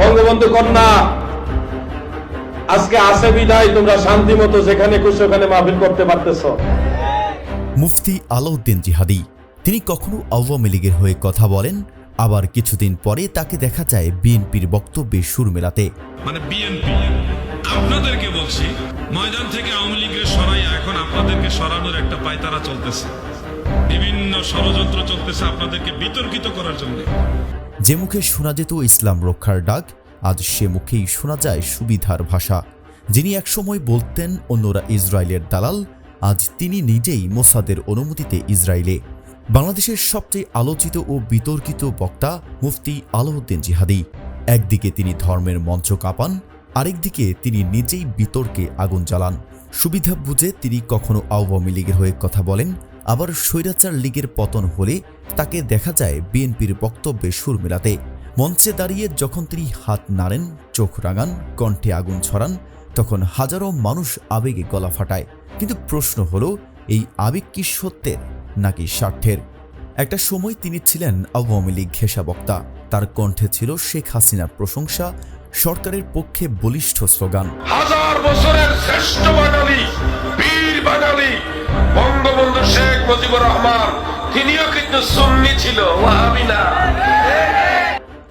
বঙ্গবন্ধু কন্যা আজকে আসে বিদায় তোমরা শান্তি মতো যেখানে খুশি ওখানে মাহফিল করতে পারতেছ। মুফতি আলাউদ্দিন জিহাদি তিনি কখনো আওয়ামী লীগের হয়ে কথা বলেন আবার কিছুদিন পরে তাকে দেখা যায় বিএনপির বক্তব্যে সুর মেলাতে। মানে বিএনপি আপনাদেরকে বলছি ময়দান থেকে আওয়ামী লীগের সরাই এখন আপনাদেরকে সরানোর একটা পায়তারা চলতেছে। বিভিন্ন ষড়যন্ত্র চলতেছে আপনাদেরকে বিতর্কিত করার জন্য। যে মুখে শোনা যেত ইসলাম রক্ষার ডাক, আজ সে মুখেই শোনা যায় সুবিধার ভাষা। যিনি একসময় বলতেন অন্যরা ইসরায়েলের দালাল, আজ তিনি নিজেই মোসাদের অনুমতিতে ইসরায়েলে। বাংলাদেশের সবচেয়ে আলোচিত ও বিতর্কিত বক্তা মুফতি আলাউদ্দিন জিহাদি। একদিকে তিনি ধর্মের মঞ্চ কাঁপান, আরেকদিকে তিনি নিজেই বিতর্কে আগুন জ্বালান। সুবিধা বুঝে তিনি কখনো আওয়ামী লীগের হয়ে কথা বলেন, আবার স্বৈরাচার লীগের পতন হলে তাকে দেখা যায় বিএনপির বক্তব্যে সুর মেলাতে। মঞ্চে দাঁড়িয়ে যখন তিনি হাত নাড়েন, চোখ রাঙান, কণ্ঠে আগুন ছড়ান, তখন হাজারো মানুষ আবেগে গলা ফাটায়। কিন্তু প্রশ্ন হলো, এই আবেগ কি সত্যের নাকি স্বার্থের? একটা সময় তিনি ছিলেন আওয়ামী লীগ ঘেঁষা বক্তা। তার কণ্ঠে ছিল শেখ হাসিনার প্রশংসা, সরকারের পক্ষে বলিষ্ঠ স্লোগান। হাজার বছরের শ্রেষ্ঠ বাঙালি, বীর বাঙালি, বঙ্গবন্ধু শেখ মুজিবুর রহমান তিনিও কিন্তু সুন্নি ছিল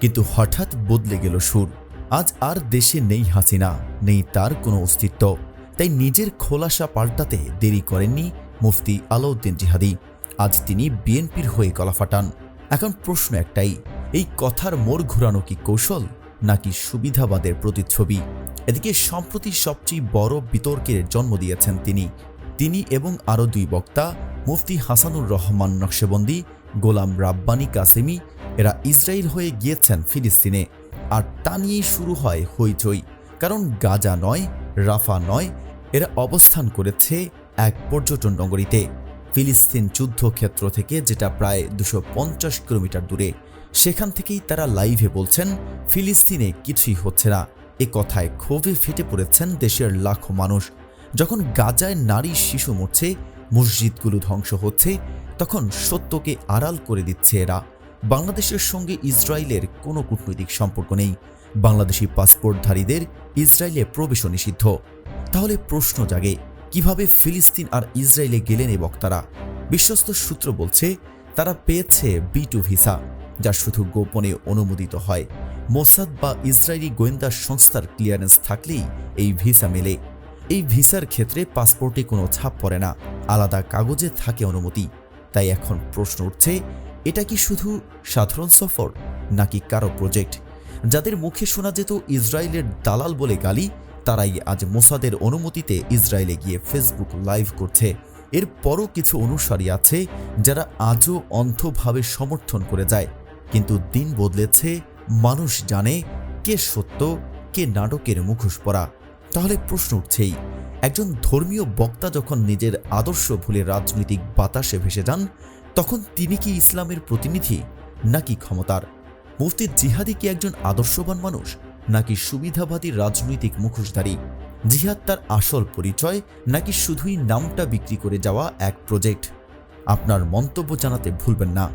কিন্তু হঠাৎ বদলে গেল সুর। আজ আর দেশে নেই হাসিনা, নেই তার কোনো অস্তিত্ব। তাই নিজের খোলাসা পাল্টাতে দেরি করেননি মুফতি আলাউদ্দিন জিহাদি। আজ তিনি বিএনপির হয়ে গলা ফাটান। এখন প্রশ্ন একটাই, এই কথার মোড় ঘোরানো কি কৌশল, নাকি সুবিধাবাদের প্রতিচ্ছবি? এদিকে সম্প্রতি সবচেয়ে বড় বিতর্কের জন্ম দিয়েছেন তিনি। তিনি এবং আরও দুই বক্তা মুফতি হাসানুর রহমান নকশেবন্দি, গোলাম রাব্বানি কাসেমি, এরা ইসরায়েল হয়ে গিয়েছেন ফিলিস্তিনে। আর তা নিয়েই শুরু হয় হইচই। কারণ গাজা নয়, রাফা নয়, এরা অবস্থান করেছে এক পর্যটন নগরীতে। ফিলিস্তিন যুদ্ধক্ষেত্র থেকে যেটা প্রায় দুশো কিলোমিটার দূরে। সেখান থেকেই তারা লাইভে বলছেন, ফিলিস্তিনে কিছুই হচ্ছে না। এ কথায় ক্ষোভে ফেটে পড়েছেন দেশের লাখো মানুষ। যখন গাজায় নারী শিশু মরছে মসজিদগুলো ধ্বংস হচ্ছে, তখন সত্যকে আড়াল করে দিচ্ছে এরা। বাংলাদেশের সঙ্গে ইসরায়েলের কোনো কূটনৈতিক সম্পর্ক নেই। বাংলাদেশি পাসপোর্টধারীদের ইসরায়েলে প্রবেশও নিষিদ্ধ। তাহলে প্রশ্ন জাগে, কীভাবে ফিলিস্তিন আর ইসরায়েলে গেলেন এই বক্তারা? বিশ্বস্ত সূত্র বলছে, তারা পেয়েছে বি টু ভিসা, যা শুধু গোপনে অনুমোদিত হয়। মোসাদ বা ইসরায়েলি গোয়েন্দা সংস্থার ক্লিয়ারেন্স থাকলেই এই ভিসা মেলে। এই ভিসার ক্ষেত্রে পাসপোর্টে কোনো ছাপ পড়ে না। আলাদা কাগজে থাকে অনুমতি। তাই এখন প্রশ্ন উঠছে, এটা কি শুধু সাধারণ সফর নাকি কারও প্রজেক্ট? যাদের মুখে শোনা যেত ইসরায়েলের দালাল বলে গালি, তারাই আজ মোসাদের অনুমতিতে ইসরায়েলে গিয়ে ফেসবুক লাইভ করছে। এরপরও কিছু অনুসারী আছে যারা আজও অন্ধভাবে সমর্থন করে যায়। কিন্তু দিন বদলেছে, মানুষ জানে কে সত্য, কে নাটকের মুখোশ পরা। তাহলে প্রশ্ন উঠছেই, একজন ধর্মীয় বক্তা যখন নিজের আদর্শ ভুলে রাজনৈতিক বাতাসে ভেসে যান, তখন তিনি কি ইসলামের প্রতিনিধি নাকি ক্ষমতার? মুফতি জিহাদি কি একজন আদর্শবান মানুষ নাকি সুবিধাবাদী রাজনৈতিক মুখোশধারী? জিহাদ তার আসল পরিচয় নাকি শুধুই নামটা বিক্রি করে যাওয়া এক প্রজেক্ট? আপনার মন্তব্য জানাতে ভুলবেন না।